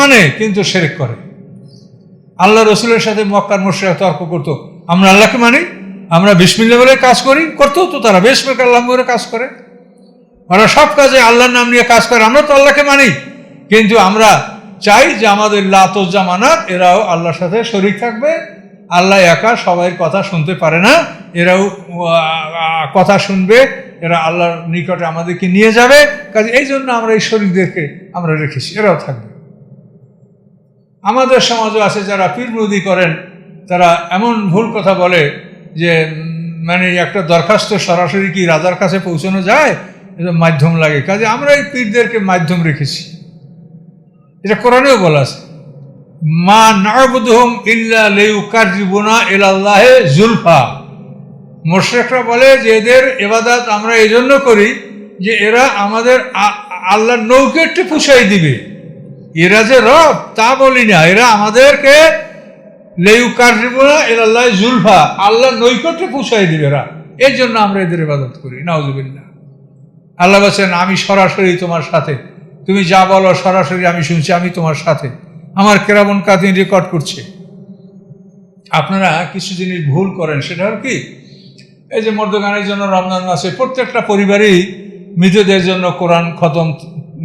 মানে কিন্তু সেরেক করে। আল্লাহ রসুলের সাথে মক্কার মোর্শেরা তর্ক করতো। আমরা আল্লাহকে মানি, আমরা বিসমিল্লা বলে কাজ করি, করতেও তো তারা বেশ বেকার আল্লাহ করে কাজ করে। ওরা সব কাজে আল্লাহর নাম নিয়ে কাজ করে, আমরা তো আল্লাহকে মানি। কিন্তু আমরা চাই যে আমাদের লাতজ্জামানাত এরাও আল্লাহর সাথে শরিক থাকবে। আল্লাহ একা সবাই কথা শুনতে পারে না, এরাও কথা শুনবে, এরা আল্লাহর নিকটে আমাদেরকে নিয়ে যাবে। কাজে এই জন্য আমরা এই শরীরদেরকে আমরা রেখেছি, এরাও থাকবে। আমাদের সমাজও আছে যারা পীরমুদি করেন, তারা এমন ভুল কথা বলে যে মানে একটা দরখাস্ত সরাসরি কি রাজার কাছে পৌঁছানো যায়? এটা মাধ্যম লাগে। কাজে আমরা এই পীরদেরকে মাধ্যম রেখেছি। এটা কোরআনেও বলা আছে। মা নাবুদহম ইল্লা লেউকার লেউকারিবুনা এলাল্লাহে জুলফা। মোশরেকরা বলে যে, এদের এবাদাত আমরা এই জন্য করি যে, এরা আমাদের আল্লাহর নৌকেটে পুষাই দিবে। এরা যে রব, তা বলি না। এরা আমাদেরকে লেউকারিবুনা এলাল্লাহ জুলফা, আল্লাহর নৈকট্যে পুষাই দিবে এরা। এই জন্য আমরা এদের ইবাদত করি, নাউজুবিল্লাহ। আল্লাহ বলছেন, আমি সরাসরি তোমার সাথে। তুমি যা বলো সরাসরি আমি শুনছি, আমি তোমার সাথে। আমার কেরাবন কাদিন রেকর্ড করছে। আপনারা কিছু জিনিস ভুল করেন, সেটা হল কি? এই যে মর্দগানের জন্য রমজান মাসে প্রত্যেকটা পরিবারই মৃতদের জন্য কোরআন খতম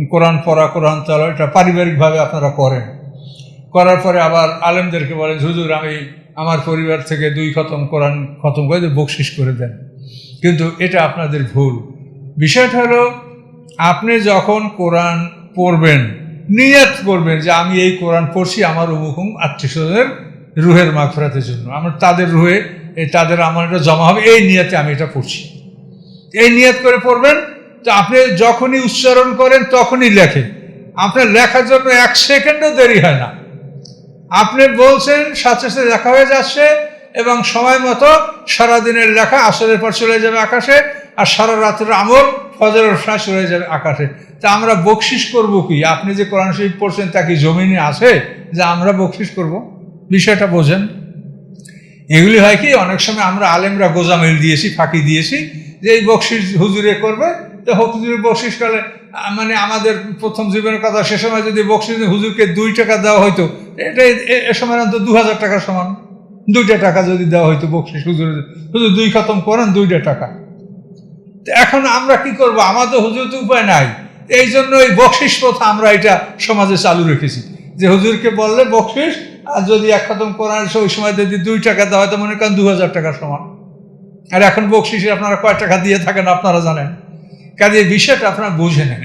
কোরআন পড়া, কোরআন চালা এটা পারিবারিকভাবে আপনারা করেন। করার পরে আবার আলেমদেরকে বলেন, হুজুর, আমি আমার পরিবার থেকে দুই খতম কোরআন খতম করে বকশিস করে দেন। কিন্তু এটা আপনাদের ভুল। বিষয়টা হলো, আপনি যখন কোরআন পড়বেন, নিয়াত করবেন যে আমি এই কোরআন পড়ছি আমার উমুকুম আত্মীয় স্বজনের রুহের মাগফরাতের জন্য। আমার তাদের রুহে তাদের আমার এটা জমা হবে, এই নিয়তে আমি এটা পড়ছি। এই নিয়াত করে পড়বেন তো আপনি যখনই উচ্চারণ করেন, তখনই লেখেন আপনার লেখার জন্য এক সেকেন্ডও দেরি হয় না। আপনি বলছেন, সাথে সাথে লেখা হয়ে যাচ্ছে এবং সময় মতো সারাদিনের লেখা আসরের পর চলে যাবে আকাশে আর সারা রাতের আমল ফজরের ফ্রাস চলে যাবে আকাশে। তা আমরা বকশিস করব কি? আপনি যে কোরআন শরীফ পড়ছেন, তা কি জমিনে আছে যে আমরা বকশিস করব? বিষয়টা বোঝেন। এগুলি হয় কি? অনেক সময় আমরা আলেমরা গোজামিল দিয়েছি, ফাঁকি দিয়েছি যে এই বকশিস হুজুরে করবে তো হুজুরে বকশিস করলে মানে আমাদের প্রথম জীবনের কথা, সে সময় যদি বকশিস হুজুরকে দুই টাকা দেওয়া হয়তো এটা এ- সময় অন্তত দু হাজার টাকার সমান। দুইটা টাকা যদি দেওয়া হয়তো বকশিস হুজুর হুজুর দুই খতম করেন, দুইটা টাকা। এখন আমরা কি করব? আমাদের হুজুর তো উপায় নাই। এই জন্য এই বকশিস প্রথা আমরা এটা সমাজে চালু রেখেছি। যে হুজুরকে বললে বকশিস আর যদি এক খতম করার ওই সময় যদি দুই টাকা দেওয়া হয়, তো মনে করেন দু হাজার টাকার সমান। আর এখন বকশিসে আপনারা কয় টাকা দিয়ে থাকেন, আপনারা জানেন। কাজে বিষয়টা আপনারা বুঝে নেন।